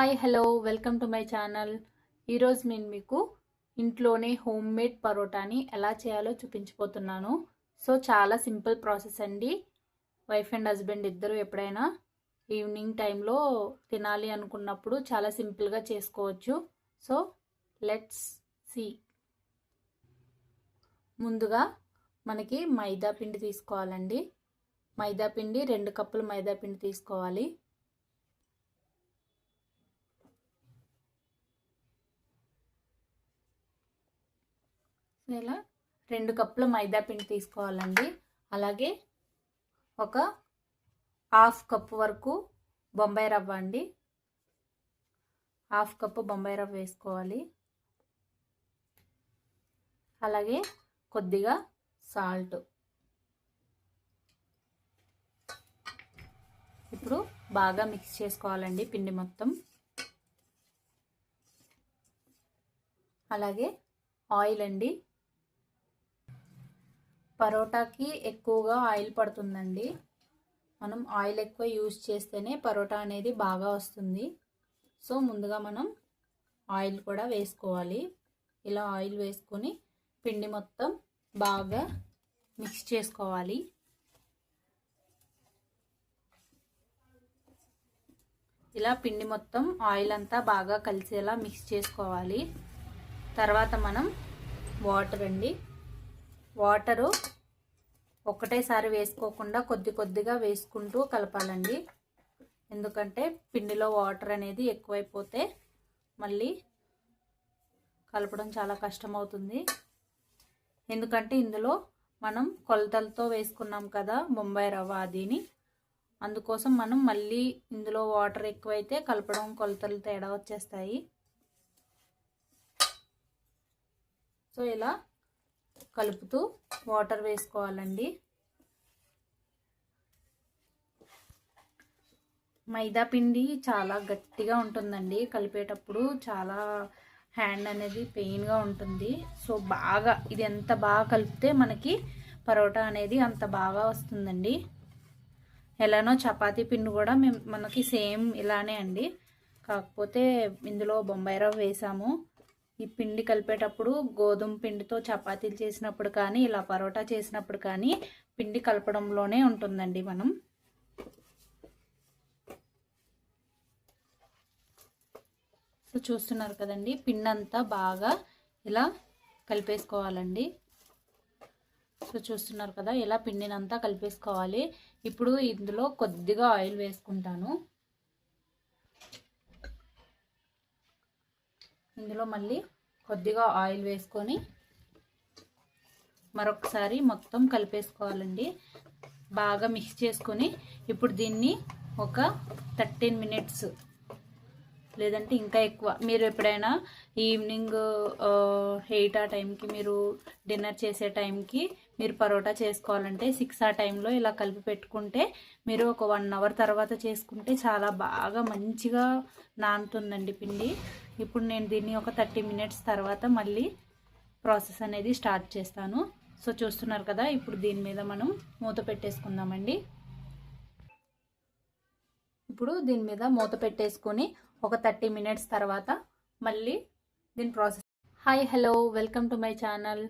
Hi hello welcome to my channel ఈరోజు నేను మీకు ఇంట్లోనే హోమ్ మేడ్ పరోటాని ఎలా చేయాలో చూపించబోతున్నాను. సో చాలా సింపుల్ ప్రాసెస్ అండి. వైఫ్ అండ్ హస్బెండ్ ఇద్దరు ఎప్పుడైనా ఈవినింగ్ టైంలో తినాలి అనుకున్నప్పుడు చాలా సింపుల్గా చేసుకోవచ్చు. సో లెట్స్ సి ముందుగా మనకి మైదా పిండి తీసుకోవాలండి. మైదా పిండి రెండు కప్పులు మైదా పిండి తీసుకోవాలి. ఇలా రెండు కప్పుల మైదా పిండి తీసుకోవాలండి. అలాగే ఒక హాఫ్ కప్పు వరకు బొంబాయి రవ్వ అండి. హాఫ్ కప్పు బొంబాయి రవ్వ వేసుకోవాలి. అలాగే కొద్దిగా సాల్ట్. ఇప్పుడు బాగా మిక్స్ చేసుకోవాలండి పిండి మొత్తం. అలాగే ఆయిల్ అండి. పరోటాకి ఎక్కువగా ఆయిల్ పడుతుందండి. మనం ఆయిల్ ఎక్కువ యూజ్ చేస్తేనే పరోటా అనేది బాగా వస్తుంది. సో ముందుగా మనం ఆయిల్ కూడా వేసుకోవాలి. ఇలా ఆయిల్ వేసుకొని పిండి మొత్తం బాగా మిక్స్ చేసుకోవాలి. ఇలా పిండి మొత్తం ఆయిల్ అంతా బాగా కలిసేలా మిక్స్ చేసుకోవాలి. తర్వాత మనం వాటర్ అండి. వాటరు ఒకటేసారి వేసుకోకుండా కొద్ది కొద్దిగా వేసుకుంటూ కలపాలండి. ఎందుకంటే పిండిలో వాటర్ అనేది ఎక్కువైపోతే మళ్ళీ కలపడం చాలా కష్టమవుతుంది. ఎందుకంటే ఇందులో మనం కొలతలతో వేసుకున్నాం కదా బొంబాయి రవ్వ అదిని. అందుకోసం మనం మళ్ళీ ఇందులో వాటర్ ఎక్కువైతే కలపడం కొలతలు తేడా వచ్చేస్తాయి. సో ఇలా కలుపుతూ వాటర్ వేసుకోవాలండి. మైదా పిండి చాలా గట్టిగా ఉంటుందండి. కలిపేటప్పుడు చాలా హ్యాండ్ అనేది పెయిన్గా ఉంటుంది. సో బాగా ఇది ఎంత బాగా కలిపితే మనకి పరోటా అనేది అంత బాగా వస్తుందండి. ఎలానో చపాతీ పిండి కూడా మేము మనకి సేమ్ ఇలానే అండి. కాకపోతే ఇందులో బొంబాయి రవ్వ వేసాము. ఈ పిండి కలిపేటప్పుడు గోధుమ పిండితో చపాతీలు చేసినప్పుడు కానీ ఇలా పరోటా చేసినప్పుడు కానీ పిండి కలపడంలోనే ఉంటుందండి మనం. సో చూస్తున్నారు కదండి పిండి అంతా బాగా ఇలా కలిపేసుకోవాలండి. సో చూస్తున్నారు కదా ఇలా పిండినంతా కలిపేసుకోవాలి. ఇప్పుడు ఇందులో కొద్దిగా ఆయిల్ వేసుకుంటాను. ఇందులో మళ్ళీ కొద్దిగా ఆయిల్ వేసుకొని మరొకసారి మొత్తం కలిపేసుకోవాలండి. బాగా మిక్స్ చేసుకొని ఇప్పుడు దీన్ని ఒక థర్టీన్ మినిట్స్ లేదంటే ఇంకా ఎక్కువ. మీరు ఎప్పుడైనా ఈవినింగ్ ఎయిట్ uh, ఆ టైంకి మీరు డిన్నర్ చేసే టైంకి మీరు పరోటా చేసుకోవాలంటే సిక్స్ ఆ టైంలో ఇలా కలిపి పెట్టుకుంటే మీరు ఒక వన్ అవర్ తర్వాత చేసుకుంటే చాలా బాగా మంచిగా నానుతుందండి పిండి. ఇప్పుడు నేను దీన్ని ఒక థర్టీ మినిట్స్ తర్వాత మళ్ళీ ప్రాసెస్ అనేది స్టార్ట్ చేస్తాను. సో చూస్తున్నారు కదా ఇప్పుడు దీని మీద మనం మూత పెట్టేసుకుందామండి. ఇప్పుడు దీని మీద మూత పెట్టేసుకొని ఒక థర్టీ మినిట్స్ తర్వాత మళ్ళీ దీని process. Hi hello welcome to my channel.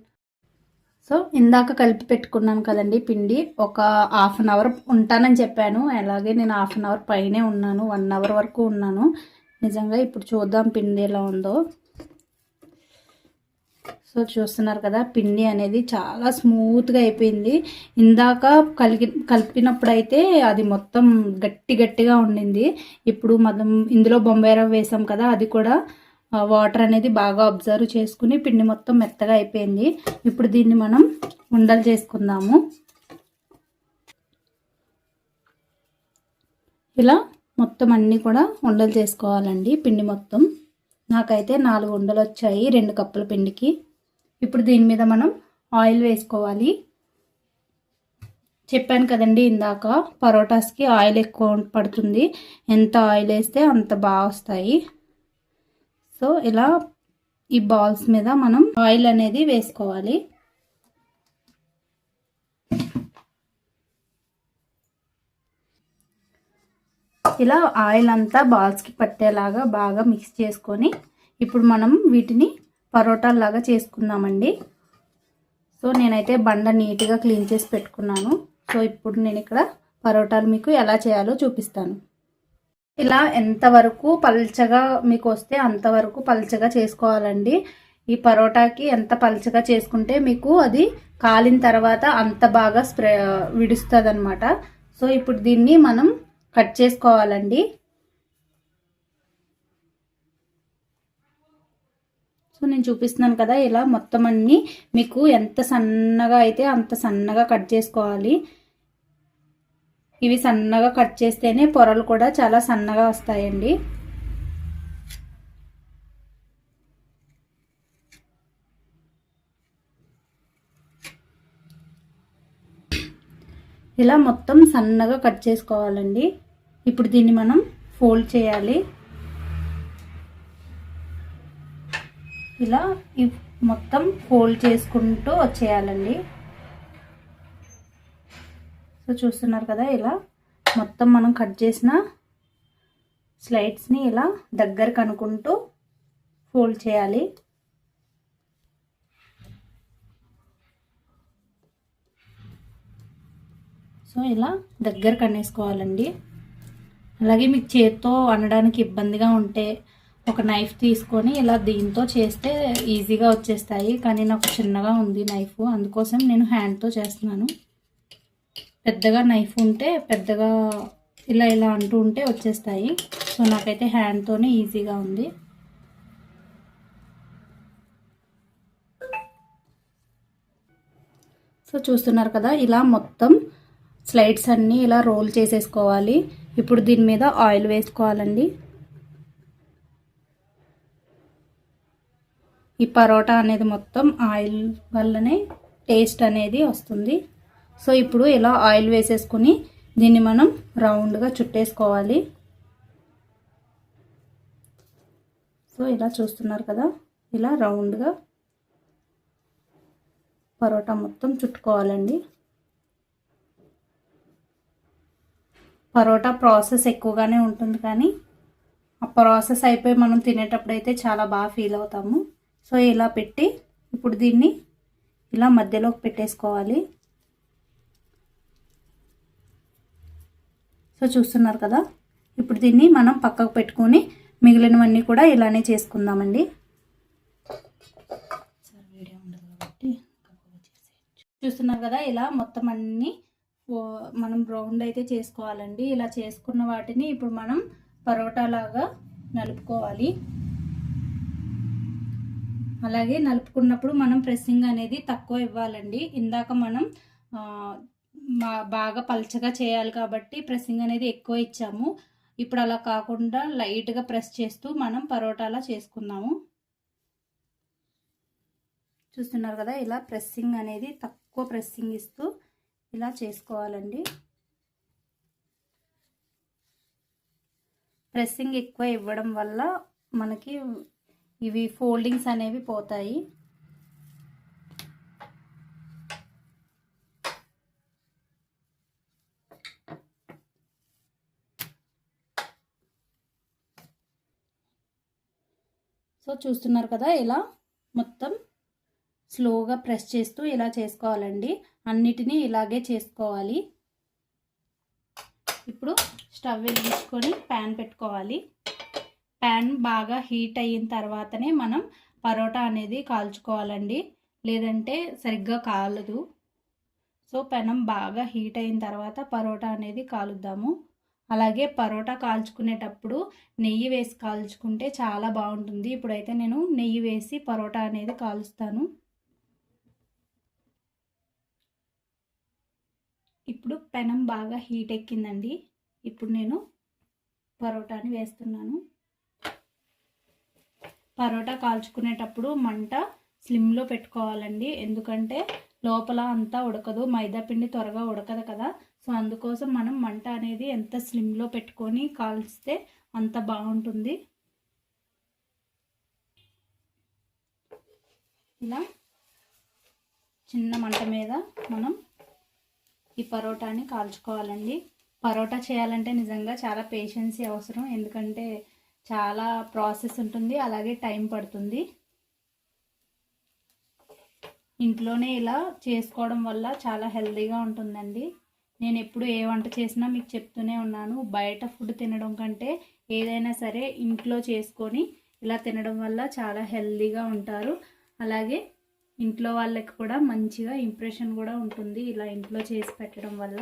So ఇందాక కలిపి పెట్టుకున్నాను కదండి పిండి. ఒక హాఫ్ అన్ అవర్ ఉంటానని చెప్పాను. అలాగే నేను హాఫ్ అన్ అవర్ పైనే ఉన్నాను. వన్ అవర్ వరకు ఉన్నాను. నిజంగా ఇప్పుడు చూద్దాం పిండి ఎలా ఉందో. సో చూస్తున్నారు కదా పిండి అనేది చాలా స్మూత్గా అయిపోయింది. ఇందాక కలిగి కలిపినప్పుడు అయితే అది మొత్తం గట్టి గట్టిగా ఉండింది. ఇప్పుడు మనం ఇందులో బొంబాయి రవ్వ వేసాం కదా అది కూడా వాటర్ అనేది బాగా అబ్జర్వ్ చేసుకుని పిండి మొత్తం మెత్తగా అయిపోయింది. ఇప్పుడు దీన్ని మనం ఉండలు చేసుకుందాము. ఇలా మొత్తం అన్నీ కూడా ఉండలు చేసుకోవాలండి పిండి మొత్తం. నాకైతే నాలుగు ఉండలు వచ్చాయి రెండు కప్పుల పిండికి. ఇప్పుడు దీని మీద మనం ఆయిల్ వేసుకోవాలి. చెప్పాను కదండి ఇందాక పరోటాస్కి ఆయిల్ ఎక్కువ పడుతుంది. ఎంత ఆయిల్ వేస్తే అంత బాగా వస్తాయి. సో ఇలా ఈ బాల్స్ మీద మనం ఆయిల్ అనేది వేసుకోవాలి. ఇలా ఆయిల్ అంతా బాల్స్కి పట్టేలాగా బాగా మిక్స్ చేసుకొని ఇప్పుడు మనం వీటిని పరోటాలాగా చేసుకుందామండి. సో నేనైతే బండ నీట్గా క్లీన్ చేసి పెట్టుకున్నాను. సో ఇప్పుడు నేను ఇక్కడ పరోటాలు మీకు ఎలా చేయాలో చూపిస్తాను. ఇలా ఎంతవరకు పల్చగా మీకు వస్తే అంతవరకు పల్చగా చేసుకోవాలండి. ఈ పరోటాకి ఎంత పల్చగా చేసుకుంటే మీకు అది కాలిన తర్వాత అంత బాగా స్ప్రే విడుస్తుంది అనమాట సో ఇప్పుడు దీన్ని మనం కట్ చేసుకోవాలండి. సో నేను చూపిస్తున్నాను కదా ఇలా మొత్తం అన్నీ మీకు ఎంత సన్నగా అయితే అంత సన్నగా కట్ చేసుకోవాలి. ఇవి సన్నగా కట్ చేస్తేనే పొరలు కూడా చాలా సన్నగా వస్తాయండి. ఇలా మొత్తం సన్నగా కట్ చేసుకోవాలండి. ఇప్పుడు దీన్ని మనం ఫోల్డ్ చేయాలి. ఇలా మొత్తం ఫోల్డ్ చేసుకుంటూ వచ్చేయాలండి. సో చూస్తున్నారు కదా ఇలా మొత్తం మనం కట్ చేసిన స్లైడ్స్ని ఇలా దగ్గరకు అనుకుంటూ ఫోల్డ్ చేయాలి. సో ఇలా దగ్గరకు అనేసుకోవాలండి. అలాగే మీకు చేత్తో అనడానికి ఇబ్బందిగా ఉంటే ఒక నైఫ్ తీసుకొని ఇలా దీంతో చేస్తే ఈజీగా వచ్చేస్తాయి. కానీ నాకు చిన్నగా ఉంది నైఫ్ అందుకోసం నేను హ్యాండ్తో చేస్తున్నాను. పెద్దగా నైఫ్ ఉంటే పెద్దగా ఇలా ఇలా అంటూ ఉంటే వచ్చేస్తాయి. సో నాకైతే హ్యాండ్తోనే ఈజీగా ఉంది. సో చూస్తున్నారు కదా ఇలా మొత్తం స్లైడ్స్ అన్నీ ఇలా రోల్ చేసేసుకోవాలి. ఇప్పుడు దీని మీద ఆయిల్ వేసుకోవాలండి. ఈ పరోటా అనేది మొత్తం ఆయిల్ వల్లనే టేస్ట్ అనేది వస్తుంది. సో ఇప్పుడు ఇలా ఆయిల్ వేసేసుకుని దీన్ని మనం రౌండ్గా చుట్టేసుకోవాలి. సో ఇలా చూస్తున్నారు కదా ఇలా రౌండ్గా పరోటా మొత్తం చుట్టుకోవాలండి. పరోటా ప్రాసెస్ ఎక్కువగానే ఉంటుంది కానీ ఆ ప్రాసెస్ అయిపోయి మనం తినేటప్పుడు అయితే చాలా బాగా ఫీల్ అవుతాము. సో ఇలా పెట్టి ఇప్పుడు దీన్ని ఇలా మధ్యలోకి పెట్టేసుకోవాలి. సో చూస్తున్నారు కదా? ఇప్పుడు దీన్ని మనం పక్కకు పెట్టుకొని మిగిలినవన్నీ కూడా ఇలానే చేసుకుందామండి. చూస్తున్నారు కదా? ఇలా మొత్తం అన్నీ మనం రౌండ్ అయితే చేసుకోవాలండి. ఇలా చేసుకున్న వాటిని ఇప్పుడు మనం పరోటా లాగా నలుపుకోవాలి. అలాగే నలుపుకున్నప్పుడు మనం ప్రెస్సింగ్ అనేది తక్కువ ఇవ్వాలండి. ఇందాక మనం బాగా పల్చగా చేయాలి కాబట్టి ప్రెస్సింగ్ అనేది ఎక్కువ ఇచ్చాము. ఇప్పుడు అలా కాకుండా లైట్గా ప్రెస్ చేస్తూ మనం పరోటాలా చేసుకుందాము. చూస్తున్నారు కదా ఇలా ప్రెస్సింగ్ అనేది తక్కువ ప్రెస్సింగ్ ఇస్తూ ఇలా చేసుకోవాలండి. ప్రెస్సింగ్ ఎక్కువ ఇవ్వడం వల్ల మనకి ఇవి ఫోల్డింగ్స్ అనేవి పోతాయి. సో చూస్తున్నారు కదా ఇలా మొత్తం స్లోగా ప్రెస్ చేస్తూ ఇలా చేసుకోవాలండి. అన్నిటినీ ఇలాగే చేసుకోవాలి. ఇప్పుడు స్టవ్ వెలిగించుకొని ప్యాన్ పెట్టుకోవాలి. ప్యాన్ బాగా హీట్ అయిన తర్వాతనే మనం పరోటా అనేది కాల్చుకోవాలండి. లేదంటే సరిగ్గా కాలదు. సో పెనం బాగా హీట్ అయిన తర్వాత పరోటా అనేది కాలుద్దాము. అలాగే పరోటా కాల్చుకునేటప్పుడు నెయ్యి వేసి కాల్చుకుంటే చాలా బాగుంటుంది. ఇప్పుడైతే నేను నెయ్యి వేసి పరోటా అనేది కాలుస్తాను. ఇప్పుడు పెనం బాగా హీట్ ఎక్కిందండి. ఇప్పుడు నేను పరోటాని వేస్తున్నాను. పరోటా కాల్చుకునేటప్పుడు మంట స్లిమ్లో పెట్టుకోవాలండి. ఎందుకంటే లోపల అంతా ఉడకదు. మైదా పిండి త్వరగా ఉడకదు కదా. సో అందుకోసం మనం మంట అనేది ఎంత స్లిమ్లో పెట్టుకొని కాల్స్తే అంత బాగుంటుంది. ఇలా చిన్న మంట మీద మనం ఈ పరోటాని కాల్చుకోవాలండి. పరోటా చేయాలంటే నిజంగా చాలా పేషెన్సీ అవసరం. ఎందుకంటే చాలా ప్రాసెస్ ఉంటుంది. అలాగే టైం పడుతుంది. ఇంట్లోనే ఇలా చేసుకోవడం వల్ల చాలా హెల్తీగా ఉంటుందండి. నేను ఎప్పుడు ఏ వంట చేసినా మీకు చెప్తూనే ఉన్నాను. బయట ఫుడ్ తినడం కంటే ఏదైనా సరే ఇంట్లో చేసుకొని ఇలా తినడం వల్ల చాలా హెల్తీగా ఉంటారు. అలాగే ఇంట్లో వాళ్ళకి కూడా మంచిగా ఇంప్రెషన్ కూడా ఉంటుంది ఇలా ఇంట్లో చేసి పెట్టడం వల్ల.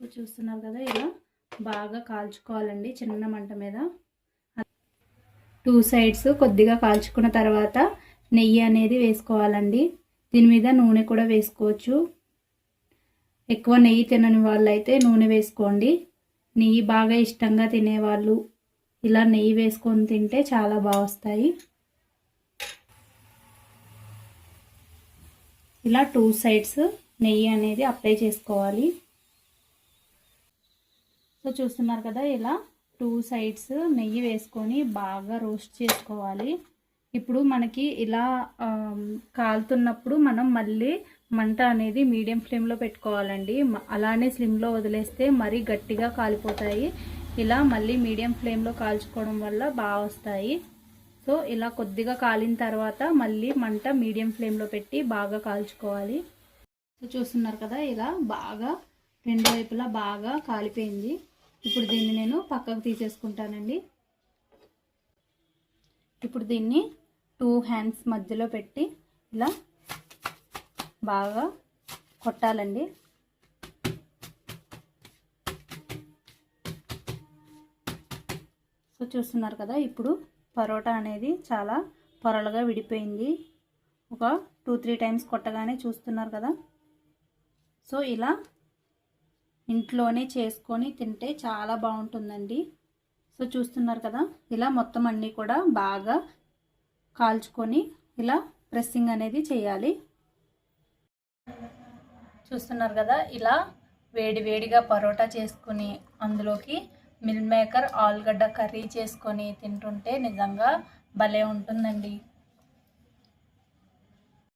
చూస్తున్నారు కదా ఇలా బాగా కాల్చుకోవాలండి చిన్న మంట మీద. టూ సైడ్స్ కొద్దిగా కాల్చుకున్న తర్వాత నెయ్యి అనేది వేసుకోవాలండి. దీని మీద నూనె కూడా వేసుకోవచ్చు. ఎక్కువ నెయ్యి తినని వాళ్ళైతే నూనె వేసుకోండి. నెయ్యి బాగా ఇష్టంగా తినేవాళ్ళు ఇలా నెయ్యి వేసుకొని తింటే చాలా బాగా వస్తాయి ఇలా టూ సైడ్స్ నెయ్యి అనేది అప్లై చేసుకోవాలి. సో చూస్తున్నారు కదా ఇలా టూ సైడ్స్ నెయ్యి వేసుకొని బాగా రోస్ట్ చేసుకోవాలి. ఇప్పుడు మనకి ఇలా కాలుతున్నప్పుడు మనం మళ్ళీ మంట అనేది మీడియం ఫ్లేమ్లో పెట్టుకోవాలండి. అలానే స్లిమ్లో వదిలేస్తే మరీ గట్టిగా కాలిపోతాయి. ఇలా మళ్ళీ మీడియం ఫ్లేమ్లో కాల్చుకోవడం వల్ల బాగా వస్తాయి. సో ఇలా కొద్దిగా కాలిన తర్వాత మళ్ళీ మంట మీడియం ఫ్లేమ్లో పెట్టి బాగా కాల్చుకోవాలి. సో చూస్తున్నారు కదా ఇలా బాగా రెండు వైపులా బాగా కాలిపోయింది. ఇప్పుడు దీన్ని నేను పక్కకు తీసేసుకుంటానండి. ఇప్పుడు దీన్ని టూ హ్యాండ్స్ మధ్యలో పెట్టి ఇలా బాగా కొట్టాలండి. సో చూస్తున్నారు కదా ఇప్పుడు పరోటా అనేది చాలా పొరలుగా విడిపోయింది. ఒక టూ త్రీ టైమ్స్ కొట్టగానే చూస్తున్నారు కదా. సో ఇలా ఇంట్లోనే చేసుకొని తింటే చాలా బాగుంటుందండి. సో చూస్తున్నారు కదా ఇలా మొత్తం అన్నీ కూడా బాగా కాల్చుకొని ఇలా ప్రెస్సింగ్ అనేది చేయాలి. చూస్తున్నారు కదా ఇలా వేడి వేడిగా పరోటా చేసుకుని అందులోకి మిల్ మేకర్ ఆలుగడ్డ కర్రీ చేసుకొని తింటుంటే నిజంగా భలే ఉంటుందండి.